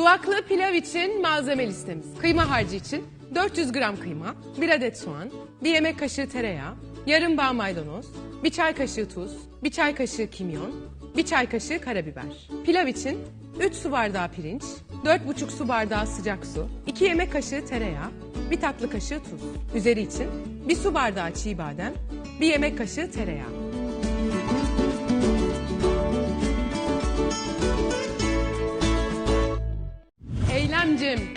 Duvaklı pilav için malzeme listemiz. Kıyma harcı için 400 gram kıyma, 1 adet soğan, 1 yemek kaşığı tereyağı, yarım bağ maydanoz, 1 çay kaşığı tuz, 1 çay kaşığı kimyon, 1 çay kaşığı karabiber. Pilav için 3 su bardağı pirinç, 4,5 su bardağı sıcak su, 2 yemek kaşığı tereyağı, 1 tatlı kaşığı tuz. Üzeri için 1 su bardağı çiğ badem, 1 yemek kaşığı tereyağı. Eylemcim.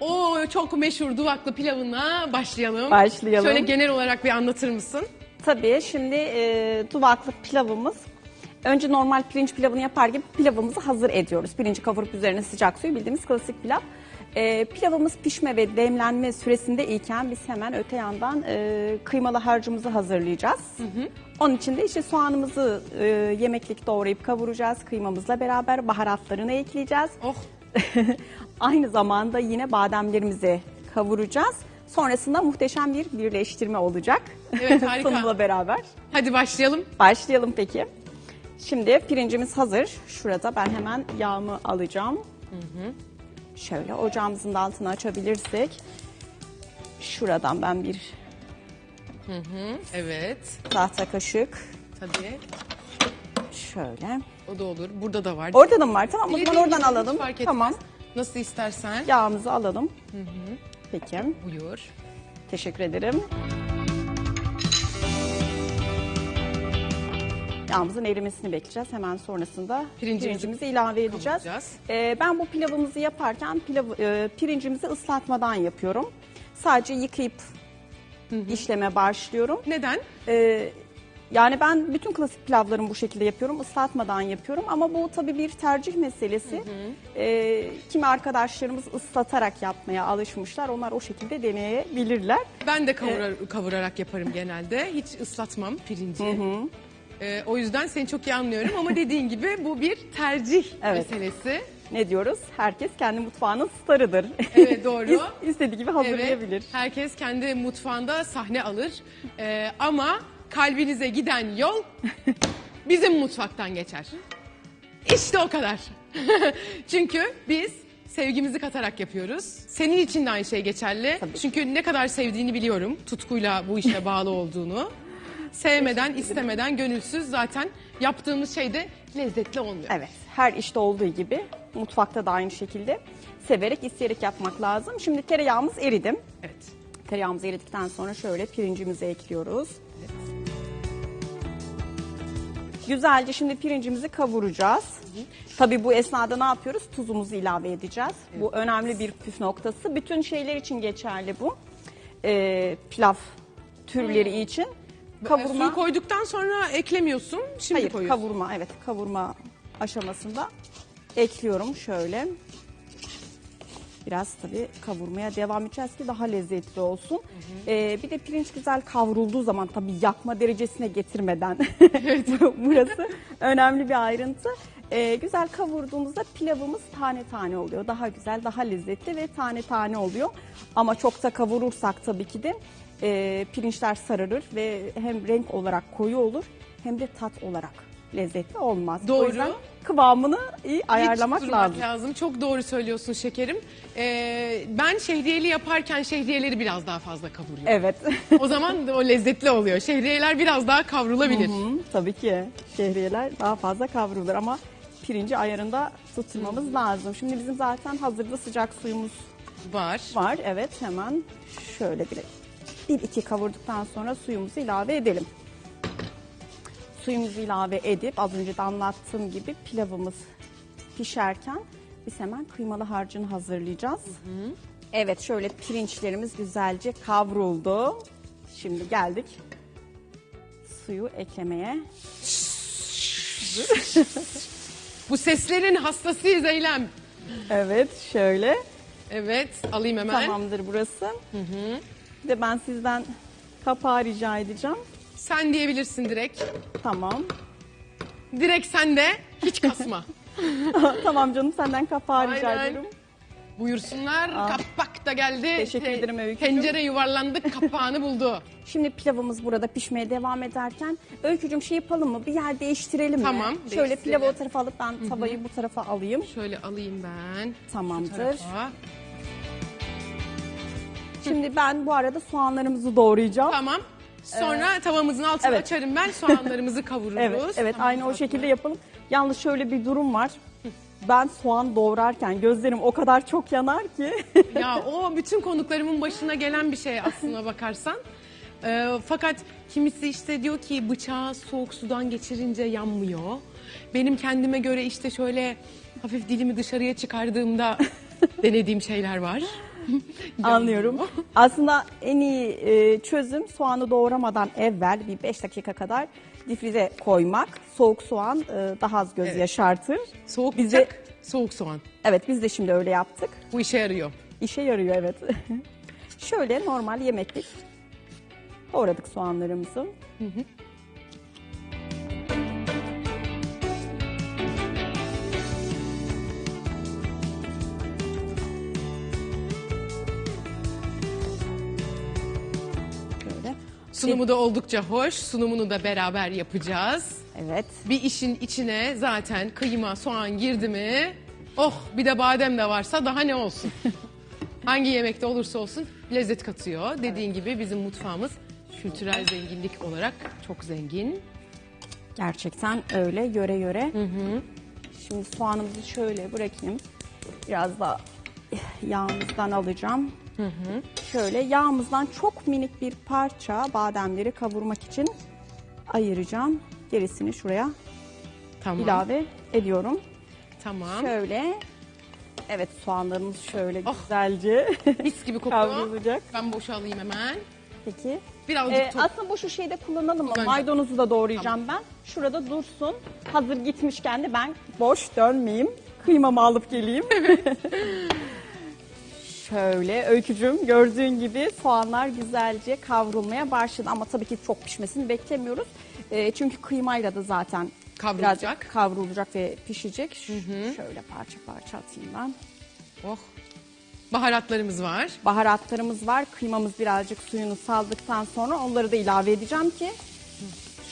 O çok meşhur duvaklı pilavına başlayalım. Başlayalım. Şöyle genel olarak bir anlatır mısın? Tabii şimdi e, duvaklı pilavımız. Önce normal pirinç pilavını yapar gibi pilavımızı hazır ediyoruz. Pirinci kavurup üzerine sıcak suyu bildiğimiz klasik pilav. E, pilavımız pişme ve demlenme süresinde iken biz hemen öte yandan e, kıymalı harcımızı hazırlayacağız. Onun için de işte soğanımızı e, yemeklik doğrayıp kavuracağız. Kıymamızla beraber baharatlarını ekleyeceğiz. Oh Aynı zamanda yine bademlerimizi kavuracağız. Sonrasında muhteşem bir birleştirme olacak. Evet, harika. Sunumla beraber. hadi başlayalım. Başlayalım peki. Şimdi pirincimiz hazır. Şurada ben hemen yağımı alacağım. Şöyle ocağımızın da altını açabilirsek. Şuradan ben bir Evet tahta kaşık. tabii Şöyle. o da olur. Burada da var. Orada da mı var? Tamam o Dilediğin oradan gibi, alalım. fark etmez. Tamam. Nasıl istersen. Yağımızı alalım. Peki. Buyur. Teşekkür ederim. Yağımızın erimesini bekleyeceğiz. Hemen sonrasında Pirincimizi pirincimizi ilave edeceğiz. kavuracağız. Ee, ben bu pilavımızı yaparken pilav, e, pirincimizi ıslatmadan yapıyorum. Sadece yıkayıp işleme başlıyorum. Neden? Ee, yani ben bütün klasik pilavlarımı bu şekilde yapıyorum. ıslatmadan yapıyorum ama bu tabii bir tercih meselesi. Ee, kimi arkadaşlarımız ıslatarak yapmaya alışmışlar. Onlar o şekilde deneyebilirler. Ben de kavurar- kavurarak yaparım genelde. Hiç ıslatmam pirinci. Ee, o yüzden seni çok iyi anlıyorum ama dediğin gibi bu bir tercih Evet. meselesi. Ne diyoruz? Herkes kendi mutfağının starıdır. Evet, doğru. İs- İstediği gibi hazırlayabilir. Evet, herkes kendi mutfağında sahne alır. Ee, ama kalbinize giden yol bizim mutfaktan geçer. İşte o kadar. Çünkü biz sevgimizi katarak yapıyoruz. Senin için de aynı şey geçerli. Çünkü ne kadar sevdiğini biliyorum. Tutkuyla bu işe bağlı olduğunu. Sevmeden, istemeden, gönülsüz zaten yaptığımız şey de lezzetli olmuyor. Evet, her işte olduğu gibi mutfakta da aynı şekilde severek, isteyerek yapmak lazım. Şimdi tereyağımız eridim. Evet. Tereyağımız eridikten sonra şöyle pirincimizi ekliyoruz. Güzelce şimdi pirincimizi kavuracağız. Tabii bu esnada ne yapıyoruz? Tuzumuzu ilave edeceğiz. Bu önemli bir püf noktası. Bütün şeyler için geçerli bu. Ee, pilav türleri için. Kavurma. Suyu koyduktan sonra eklemiyorsun. Şimdi Hayır, koyuyorsun. kavurma evet kavurma aşamasında ekliyorum şöyle. Biraz tabii kavurmaya devam edeceğiz ki daha lezzetli olsun. Ee, bir de pirinç güzel kavrulduğu zaman tabii yakma derecesine getirmeden burası önemli bir ayrıntı. Ee, güzel kavurduğumuzda pilavımız tane tane oluyor. Daha güzel, daha lezzetli ve tane tane oluyor. Ama çok da kavurursak tabii ki de e, pirinçler sararır ve hem renk olarak koyu olur hem de tat olarak lezzetli olmaz. Doğru. O yüzden kıvamını iyi ayarlamak Hiç lazım. lazım. Çok doğru söylüyorsun şekerim. Ee, ben şehriyeli yaparken şehriyeleri biraz daha fazla kavuruyorum. Evet. o zaman o lezzetli oluyor. Şehriyeler biraz daha kavrulabilir. Hı, tabii ki şehriyeler daha fazla kavrulur ama pirinci ayarında tutturmamız lazım. Şimdi bizim zaten hazırda sıcak suyumuz Var. var. Evet hemen şöyle bir, bir iki kavurduktan sonra suyumuzu ilave edelim. Suyumuzu ilave edip az önce de anlattığım gibi pilavımız pişerken biz hemen kıymalı harcını hazırlayacağız. Evet şöyle pirinçlerimiz güzelce kavruldu. Şimdi geldik suyu eklemeye. Bu seslerin hastasıyız Eylem. Evet şöyle Evet alayım hemen. tamamdır burası. Bir de ben sizden kapağı rica edeceğim. Sen diyebilirsin direkt. Tamam. Direkt sen de hiç kasma. tamam canım senden kapağı rica Aynen. ediyorum. Buyursunlar. Kapak da geldi. Teşekkür Te- ederim Öykücüğüm. Tencere yuvarlandı, kapağını buldu. Şimdi pilavımız burada pişmeye devam ederken Öykücüm şey yapalım mı? Bir yer değiştirelim Tamam, mi? Şöyle değiştirelim. pilavı o tarafa alıp ben tavayı bu tarafa alayım. Şöyle alayım ben. Tamamdır. tarafa. Şimdi ben bu arada soğanlarımızı doğrayacağım. Tamam. Sonra tavamızın altını Evet. açarım ben. Soğanlarımızı kavururuz. Evet, evet Tamam, aynı o şekilde yapalım. Yalnız şöyle bir durum var. Ben soğan doğrarken gözlerim o kadar çok yanar ki. Ya o bütün konuklarımın başına gelen bir şey aslına bakarsan. Ee, fakat kimisi işte diyor ki bıçağı soğuk sudan geçirince yanmıyor. Benim kendime göre işte şöyle hafif dilimi dışarıya çıkardığımda denediğim şeyler var. Anlıyorum. Aslında en iyi e, çözüm soğanı doğramadan evvel bir 5 dakika kadar difrize koymak. Soğuk soğan e, daha az göz Evet. yaşartır. Soğuk Bize- bıçak, soğuk soğan. Evet biz de şimdi öyle yaptık. Bu işe yarıyor. İşe yarıyor evet. Şöyle normal yemeklik doğradık soğanlarımızı. Sunumu da oldukça hoş. Sunumunu da beraber yapacağız. Evet. Bir işin içine zaten kıyma, soğan girdi mi? Oh bir de badem de varsa daha ne olsun? Hangi yemekte olursa olsun lezzet katıyor. Dediğin gibi bizim mutfağımız kültürel zenginlik olarak çok zengin. Gerçekten öyle yöre yöre. Şimdi soğanımızı şöyle bırakayım. Biraz da yağımızdan alacağım. Şöyle yağımızdan çok minik bir parça bademleri kavurmak için ayıracağım. Gerisini şuraya Tamam. ilave ediyorum. Tamam. Şöyle. Evet soğanlarımız şöyle Oh. güzelce Mis gibi kokuyor. kavrulacak. Ben boşa alayım hemen. Peki. Birazcık Ee, aslında bu şu şeyde kullanalım? Bence. Maydanozu da doğrayacağım ben. Şurada dursun. Hazır gitmişken de ben boş dönmeyeyim. Kıymamı alıp geleyim. Şöyle öykücüm gördüğün gibi soğanlar güzelce kavrulmaya başladı. Ama tabii ki çok pişmesini beklemiyoruz. Ee, çünkü kıymayla da zaten Kavrulacak. birazcık kavrulacak ve pişecek. Şöyle parça parça atayım ben. Oh. Baharatlarımız var. Baharatlarımız var. Kıymamız birazcık suyunu saldıktan sonra onları da ilave edeceğim ki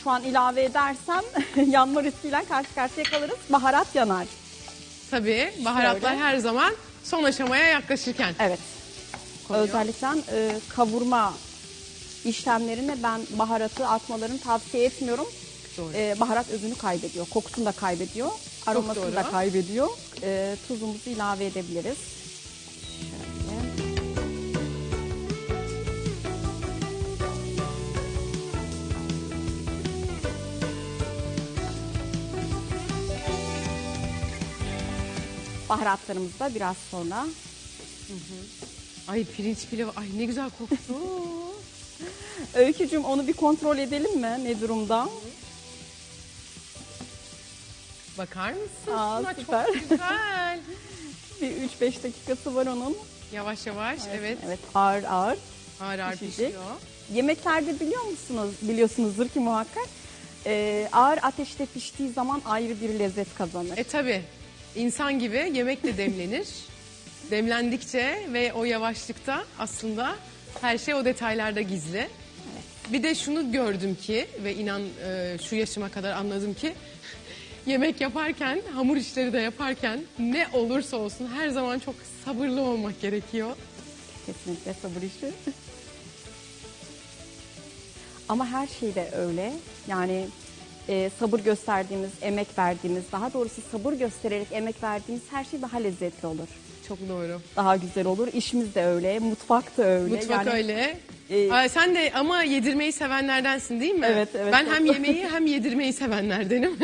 şu an ilave edersem yanma riskiyle karşı karşıya kalırız. Baharat yanar. Tabii baharatlar Şöyle. her zaman son aşamaya yaklaşırken. Evet. Konuyor. Özellikle e, kavurma işlemlerine ben baharatı atmalarını tavsiye etmiyorum. Doğru. E, baharat özünü kaybediyor. Kokusunu da kaybediyor. Aromasını da kaybediyor. E, tuzumuzu ilave edebiliriz. Baharatlarımızı da biraz sonra Ay pirinç pilavı ay ne güzel koktu. Öykücüm onu bir kontrol edelim mi? Ne durumda? Bakar mısın? Aa, Şuna süper. Çok güzel. Bir 3-5 dakikası var onun. Yavaş yavaş evet. Evet ağır ağır. Ağır ağır Pişecek. pişiyor. Yemeklerde biliyor musunuz? Biliyorsunuzdur ki muhakkak. Ee, ağır ateşte piştiği zaman ayrı bir lezzet kazanır. E tabi insan gibi yemek de demlenir. Demlendikçe ve o yavaşlıkta aslında her şey o detaylarda gizli. Bir de şunu gördüm ki ve inan e, şu yaşıma kadar anladım ki yemek yaparken, hamur işleri de yaparken ne olursa olsun her zaman çok sabırlı olmak gerekiyor. Kesinlikle sabır işi. Ama her şey de öyle. Yani e, sabır gösterdiğimiz, emek verdiğimiz, daha doğrusu sabır göstererek emek verdiğimiz her şey daha lezzetli olur. Çok doğru. Daha güzel olur. İşimiz de öyle, mutfak da öyle. Mutfak Yani, öyle. e, Aa, sen de ama yedirmeyi sevenlerdensin değil mi? Evet, evet, Ben hem yemeği hem yedirmeyi sevenlerdenim.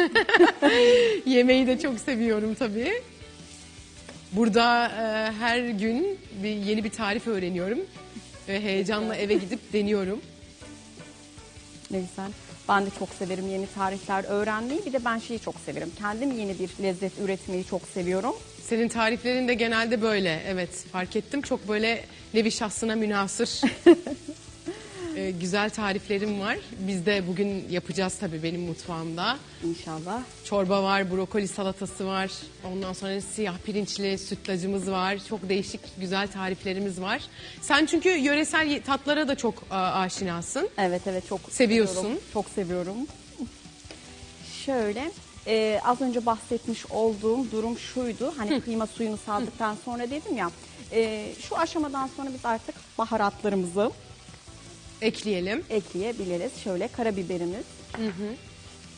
Yemeği de çok seviyorum tabii. Burada e, her gün bir yeni bir tarif öğreniyorum. Ve heyecanla eve gidip deniyorum. Ne güzel. Ben de çok severim yeni tarifler öğrenmeyi. Bir de ben şeyi çok severim. Kendim yeni bir lezzet üretmeyi çok seviyorum. Senin tariflerin de genelde böyle. Evet fark ettim. Çok böyle nevi şahsına münasır. e, güzel tariflerim var. Biz de bugün yapacağız tabii benim mutfağımda. İnşallah. Çorba var, brokoli salatası var. Ondan sonra siyah pirinçli sütlacımız var. Çok değişik güzel tariflerimiz var. Sen çünkü yöresel tatlara da çok a, aşinasın. Evet evet çok Seviyorsun. seviyorum. Çok seviyorum. Şöyle e, az önce bahsetmiş olduğum durum şuydu. Hani kıyma suyunu saldıktan sonra dedim ya. e, şu aşamadan sonra biz artık baharatlarımızı Ekleyelim. ekleyebiliriz. Şöyle karabiberimiz.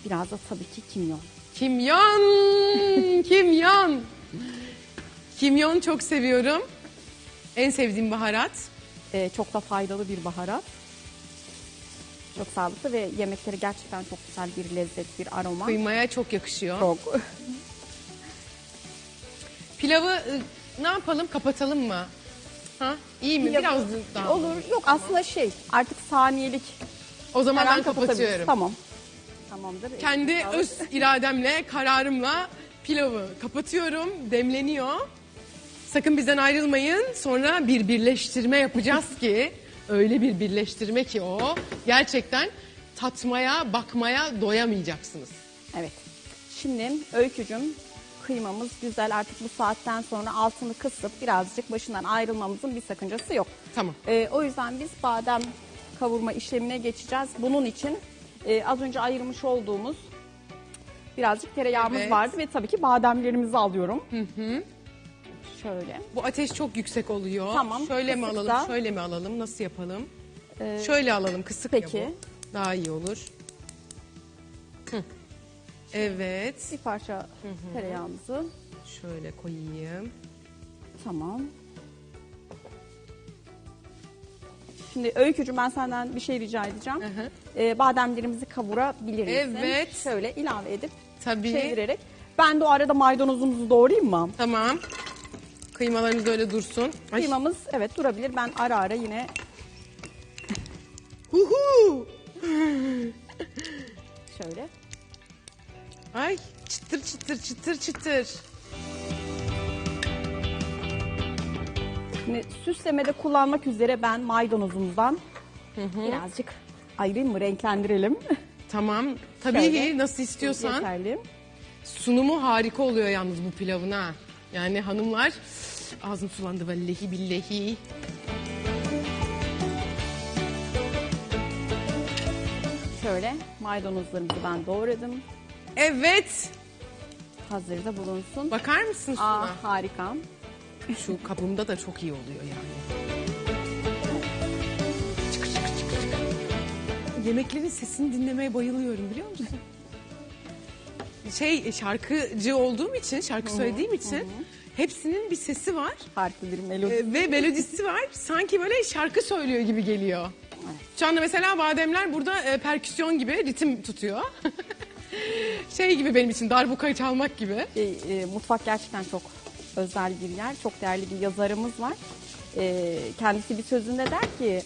Biraz da tabii ki kimyon. Kimyon, kimyon. Kimyon çok seviyorum. En sevdiğim baharat. E, çok da faydalı bir baharat. Çok sağlıklı ve yemekleri gerçekten çok güzel bir lezzet, bir aroma. Kıymaya çok yakışıyor. Çok. Pilavı ı, ne yapalım? Kapatalım mı? Ha? İyi mi? Biraz daha. Olur. Yok aslında şey artık saniyelik O zaman ben kapatabiliriz. kapatıyorum. Tamam. Tamamdır. Kendi sağlık. öz irademle, kararımla pilavı kapatıyorum. Demleniyor. Sakın bizden ayrılmayın. Sonra bir birleştirme yapacağız ki öyle bir birleştirme ki o gerçekten tatmaya, bakmaya doyamayacaksınız. Evet. Şimdi öykücüm kıymamız güzel artık bu saatten sonra altını kısıp birazcık başından ayrılmamızın bir sakıncası yok. Tamam. Ee, o yüzden biz badem kavurma işlemine geçeceğiz. Bunun için e, az önce ayırmış olduğumuz birazcık tereyağımız Evet. vardı ve tabii ki bademlerimizi alıyorum. Şöyle. Bu ateş çok yüksek oluyor. Tamam, Şöyle mi kısık alalım, da. şöyle mi alalım? Nasıl yapalım? Ee, Şöyle alalım, kısık ya peki. bu. Daha iyi olur. Evet. bir parça tereyağımızı Şöyle koyayım. Tamam. Şimdi Öykücüğüm ben senden bir şey rica edeceğim. Hı hı. Ee, bademlerimizi kavurabilir misin? Evet. Şöyle ilave edip Tabii. çevirerek. Ben de o arada maydanozumuzu doğrayayım mı? Tamam. Kıymalarınız öyle dursun. Ay. Kıymamız evet durabilir. Ben ara ara yine Huhu. şöyle. Ay çıtır çıtır çıtır çıtır. Şimdi süslemede kullanmak üzere ben maydanozumuzdan birazcık ayırayım mı renklendirelim. Tamam. Tabii Şöyle. ki nasıl istiyorsan. Yeterli. Sunumu harika oluyor yalnız bu pilavın ha. Yani hanımlar ağzım sulandı vallahi billahi. Şöyle maydanozlarımızı ben doğradım. Evet. Hazırda bulunsun. Bakar mısın şuna? Aa, harika. Şu kabımda da çok iyi oluyor yani. Çıkır çıkır çıkır çıkır. Yemeklerin sesini dinlemeye bayılıyorum biliyor musun? Şey şarkıcı olduğum için, şarkı söylediğim için hepsinin bir sesi var Farklı bir melodi. e, ve melodisi var. Sanki böyle şarkı söylüyor gibi geliyor. Şu anda mesela bademler burada e, perküsyon gibi ritim tutuyor. şey gibi benim için darbuka çalmak gibi. E, e, mutfak gerçekten çok özel bir yer. Çok değerli bir yazarımız var. E, kendisi bir sözünde der ki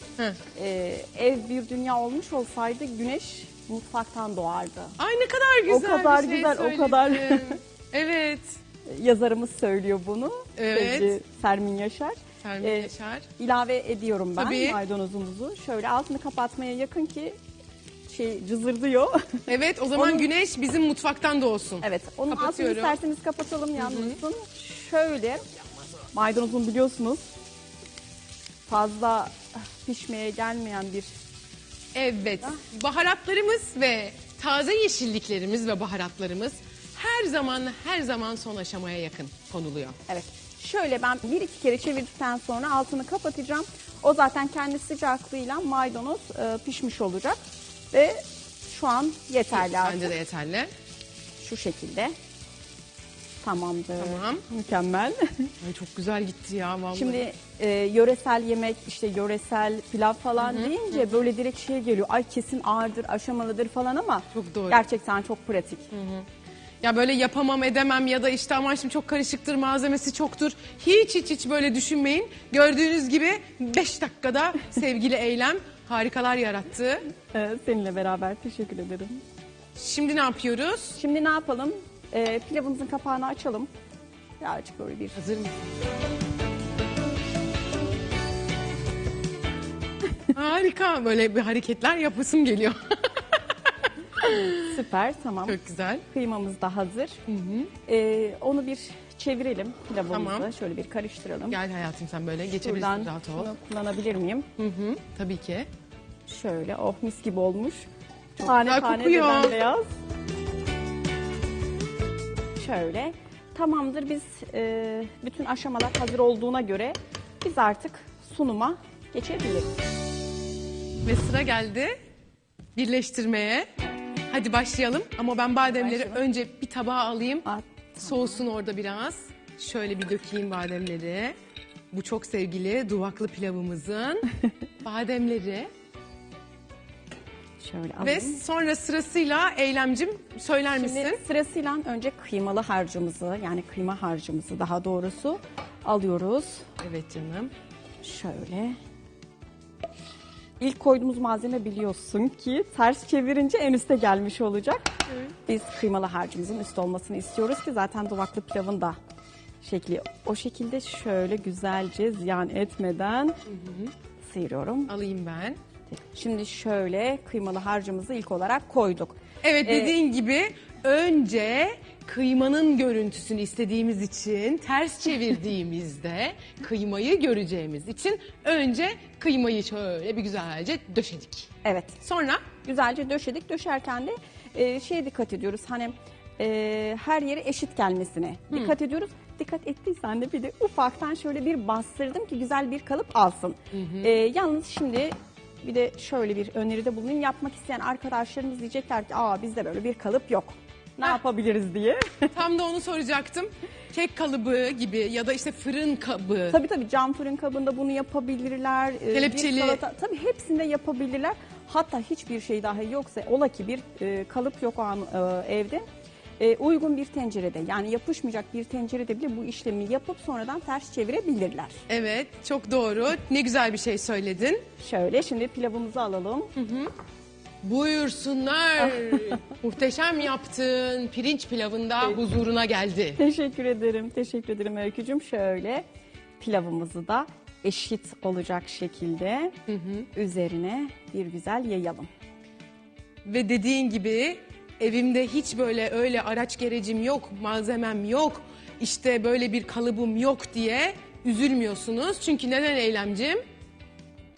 e, ev bir dünya olmuş olsaydı güneş mutfaktan doğardı. Ay ne kadar güzel O kadar bir şey güzel, o söyledin. kadar. evet. Yazarımız söylüyor bunu. Evet. Sevgili Sermin Yaşar. Sermin E, Yaşar. İlave ediyorum ben Tabii. maydanozumuzu. Şöyle altını kapatmaya yakın ki şey cızırdıyor. Evet o zaman Onun- güneş bizim mutfaktan doğsun. Evet, onun altını Kapatıyorum. isterseniz kapatalım yanmasın. Şöyle, maydanozun biliyorsunuz fazla pişmeye gelmeyen bir Evet. Baharatlarımız ve taze yeşilliklerimiz ve baharatlarımız her zaman her zaman son aşamaya yakın konuluyor. evet. Şöyle ben bir iki kere çevirdikten sonra altını kapatacağım. O zaten kendi sıcaklığıyla maydanoz e, pişmiş olacak ve şu an yeterli artık. Bence de yeterli. Şu şekilde. Tamamdır. Tamam. Mükemmel. Ay çok güzel gitti ya vallahi. Şimdi e, yöresel yemek işte yöresel pilav falan deyince böyle direkt şey geliyor. Ay kesin ağırdır, aşamalıdır falan ama Çok doğru. gerçekten çok pratik. ya böyle yapamam edemem ya da işte aman şimdi çok karışıktır malzemesi çoktur. Hiç hiç hiç böyle düşünmeyin. Gördüğünüz gibi 5 dakikada sevgili Eylem harikalar yarattı. E, seninle beraber teşekkür ederim. Şimdi ne yapıyoruz? Şimdi ne yapalım? E, pilavımızın kapağını açalım. Birazcık böyle bir Hazır mısın? Harika. Böyle bir hareketler yapasım geliyor. Süper tamam. Çok güzel. Kıymamız da hazır. Ee, onu bir çevirelim pilavımızı. Tamam. Şöyle bir karıştıralım. Gel hayatım sen böyle geçebilirsin rahat ol. bunu kullanabilir miyim? Hı hı, tabii ki. Şöyle oh mis gibi olmuş. tane güzel tane kokuyor. de beyaz. Şöyle. Tamamdır biz e, bütün aşamalar hazır olduğuna göre biz artık sunuma geçebiliriz. Ve sıra geldi birleştirmeye. Hadi başlayalım ama ben bademleri Başlayalım. önce bir tabağa alayım. Aa, Soğusun orada biraz. Şöyle bir dökeyim bademleri. Bu çok sevgili duvaklı pilavımızın bademleri. Şöyle Ve alayım. sonra sırasıyla Eylemcim söyler misin? Şimdi sırasıyla önce kıymalı harcımızı yani kıyma harcımızı daha doğrusu alıyoruz. Evet canım. Şöyle. İlk koyduğumuz malzeme biliyorsun ki ters çevirince en üste gelmiş olacak. Biz kıymalı harcımızın üst olmasını istiyoruz ki zaten duvaklı pilavın da şekli o şekilde şöyle güzelce ziyan etmeden sıyırıyorum. Alayım ben. Şimdi şöyle kıymalı harcımızı ilk olarak koyduk. Evet Ee, dediğin gibi önce kıymanın görüntüsünü istediğimiz için ters çevirdiğimizde kıymayı göreceğimiz için önce kıymayı şöyle bir güzelce döşedik. Evet. Sonra güzelce döşedik. Döşerken de e, şeye dikkat ediyoruz. Hani e, her yere eşit gelmesine dikkat ediyoruz. Dikkat ettiysen de bir de ufaktan şöyle bir bastırdım ki güzel bir kalıp alsın. E, yalnız şimdi bir de şöyle bir öneride bulunayım. Yapmak isteyen arkadaşlarımız diyecekler ki aa bizde böyle bir kalıp yok. Ne yapabiliriz diye. tam da onu soracaktım. Kek kalıbı gibi ya da işte fırın kabı. tabii tabii cam fırın kabında bunu yapabilirler. E, bir Kelepçeli. salata- tabii hepsinde yapabilirler. Hatta hiçbir şey dahi yoksa ola ki bir e, kalıp yok o an e, evde. E, uygun bir tencerede yani yapışmayacak bir tencerede bile bu işlemi yapıp sonradan ters çevirebilirler. Evet çok doğru. Ne güzel bir şey söyledin. Şöyle şimdi pilavımızı alalım. Buyursunlar. Muhteşem yaptın. Pirinç pilavında huzuruna geldi. Teşekkür ederim. Teşekkür ederim Öykücüm. Şöyle pilavımızı da eşit olacak şekilde üzerine bir güzel yayalım. Ve dediğin gibi evimde hiç böyle öyle araç gerecim yok, malzemem yok, işte böyle bir kalıbım yok diye üzülmüyorsunuz. Çünkü neden eylemcim?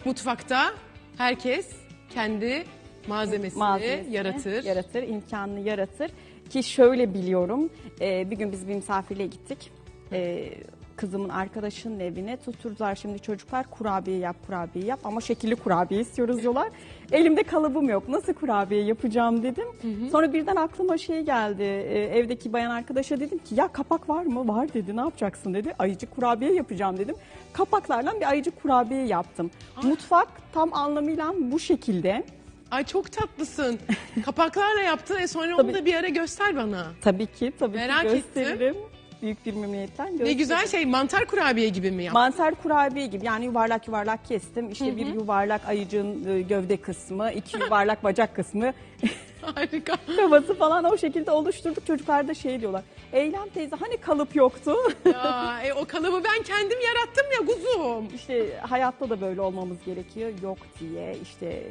Mutfakta herkes kendi malzemesini, malzemesini yaratır. Yaratır, imkanını yaratır. Ki şöyle biliyorum, e, bir gün biz bir misafirliğe gittik. E, kızımın arkadaşının evine tutturdular şimdi çocuklar kurabiye yap kurabiye yap ama şekilli kurabiye istiyoruz diyorlar. Elimde kalıbım yok nasıl kurabiye yapacağım dedim. Sonra birden aklıma şey geldi e, evdeki bayan arkadaşa dedim ki ya kapak var mı? Var dedi ne yapacaksın dedi. Ayıcık kurabiye yapacağım dedim. Kapaklarla bir ayıcık kurabiye yaptım. Mutfak tam anlamıyla bu şekilde. Ay çok tatlısın. Kapaklarla yaptın e sonra onu Tabii. da bir ara göster bana. Tabii ki, tabii Merak ki ettim. gösteririm. Büyük bir memnuniyetten Ne gösteririm. güzel şey mantar kurabiye gibi mi yaptın? Mantar kurabiye gibi yani yuvarlak yuvarlak kestim. İşte bir yuvarlak ayıcığın e, gövde kısmı, iki yuvarlak bacak kısmı, Harika. kafası falan o şekilde oluşturduk. Çocuklar da şey diyorlar. Eylem teyze hani kalıp yoktu? Ya, e, o kalıbı ben kendim yarattım ya kuzum. işte hayatta da böyle olmamız gerekiyor. Yok diye işte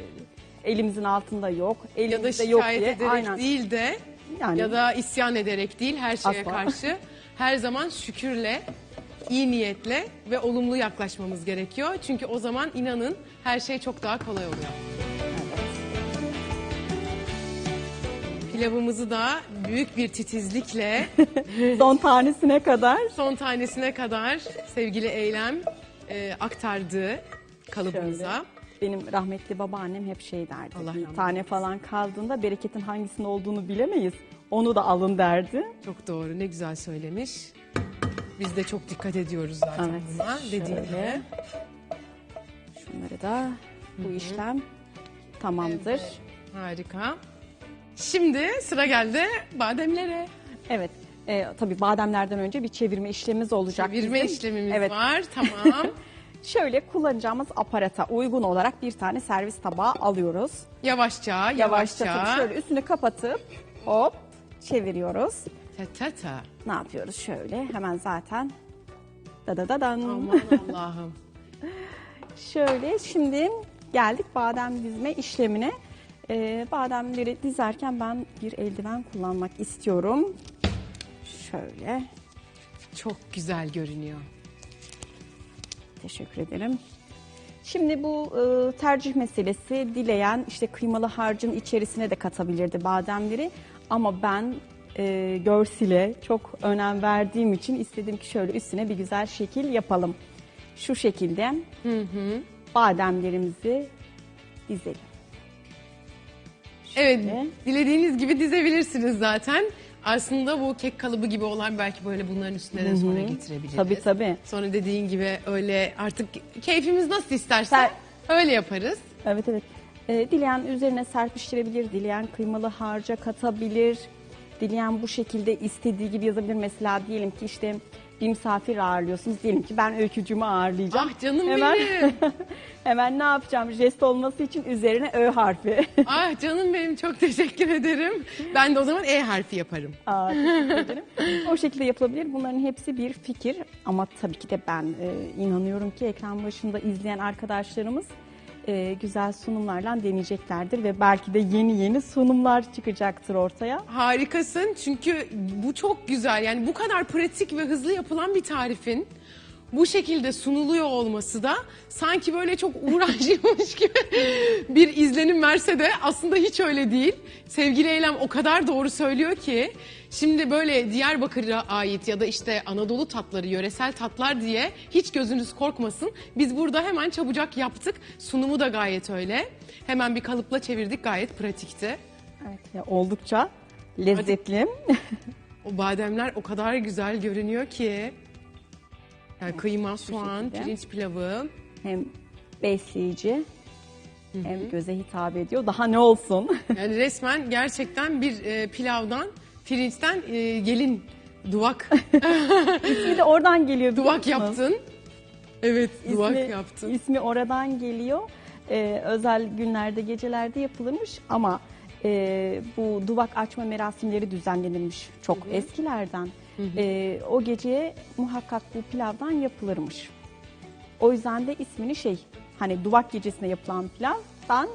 elimizin altında yok, Ya da elimizde yok şikayet diye. ederek Aynen. değil de Yani. ya da isyan ederek değil her şeye Asla. karşı her zaman şükürle, iyi niyetle ve olumlu yaklaşmamız gerekiyor. Çünkü o zaman inanın her şey çok daha kolay oluyor. Pilavımızı da büyük bir titizlikle Son tanesine kadar son tanesine kadar sevgili Eylem e, aktardı kalıbımıza. Benim rahmetli babaannem hep şey derdi. Allah bir rahmet tane falan kaldığında bereketin hangisinin olduğunu bilemeyiz. Onu da alın derdi. Çok doğru ne güzel söylemiş. Biz de çok dikkat ediyoruz zaten Evet, buna dediğin şöyle. gibi. Şunları da bu işlem tamamdır. Harika. Şimdi sıra geldi bademlere. Evet. e, tabii bademlerden önce bir çevirme işlemimiz olacak. Çevirme bizim. işlemimiz evet. var. Tamam. Şöyle kullanacağımız aparata uygun olarak bir tane servis tabağı alıyoruz. Yavaşça, Yavaşça yavaşça. şöyle üstünü kapatıp hop çeviriyoruz. Ta ta ta. Ne yapıyoruz şöyle hemen zaten da da da dan. Aman Allah'ım. Şöyle şimdi geldik badem dizme işlemine. Ee, bademleri dizerken ben bir eldiven kullanmak istiyorum. Şöyle Çok güzel görünüyor. Teşekkür ederim. Şimdi bu e, tercih meselesi dileyen işte kıymalı harcın içerisine de katabilirdi bademleri. Ama ben e, görsile çok önem verdiğim için istedim ki şöyle üstüne bir güzel şekil yapalım. Şu şekilde bademlerimizi dizelim. Evet, Şöyle. dilediğiniz gibi dizebilirsiniz zaten. Aslında bu kek kalıbı gibi olan belki böyle bunların üstüne de sonra getirebiliriz. Tabii tabii. Sonra dediğin gibi öyle artık keyfimiz nasıl isterse Ser- öyle yaparız. Evet evet. Ee, dileyen üzerine serpiştirebilir, dileyen kıymalı harca katabilir. Dileyen bu şekilde istediği gibi yazabilir. Mesela diyelim ki işte bir misafir ağırlıyorsunuz. Diyelim ki ben öykücümü ağırlayacağım. Ah canım Hemen, benim. hemen ne yapacağım? Jest olması için üzerine Ö harfi. ah canım benim çok teşekkür ederim. Ben de o zaman E harfi yaparım. Aa, teşekkür ederim. o şekilde yapılabilir. Bunların hepsi bir fikir. Ama tabii ki de ben e, inanıyorum ki ekran başında izleyen arkadaşlarımız e, güzel sunumlarla deneyeceklerdir ve belki de yeni yeni sunumlar çıkacaktır ortaya. Harikasın çünkü bu çok güzel. Yani bu kadar pratik ve hızlı yapılan bir tarifin bu şekilde sunuluyor olması da sanki böyle çok uğraşılmış gibi bir izlenim verse de aslında hiç öyle değil. Sevgili Eylem o kadar doğru söylüyor ki şimdi böyle Diyarbakır'a ait ya da işte Anadolu tatları, yöresel tatlar diye hiç gözünüz korkmasın. Biz burada hemen çabucak yaptık. Sunumu da gayet öyle. Hemen bir kalıpla çevirdik gayet pratikti. Evet, ya oldukça lezzetli. O bademler o kadar güzel görünüyor ki. Yani kıyma, soğan, şekilde. pirinç pilavı. hem besleyici hem göze hitap ediyor. Daha ne olsun? Yani resmen gerçekten bir e, pilavdan, pirinçten e, gelin duvak İsmi de oradan geliyor. duvak yaptın. Evet, duvak İsmi- yaptın. İsmi oradan geliyor. Ee, özel günlerde, gecelerde yapılırmış ama e, bu duvak açma merasimleri düzenlenirmiş çok eskilerden. Ee, o geceye muhakkak bu pilavdan yapılırmış. O yüzden de ismini şey, hani duvak gecesinde yapılan pilavdan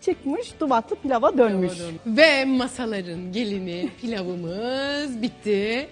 çıkmış, duvaklı pilava dönmüş. Ve masaların gelini pilavımız bitti.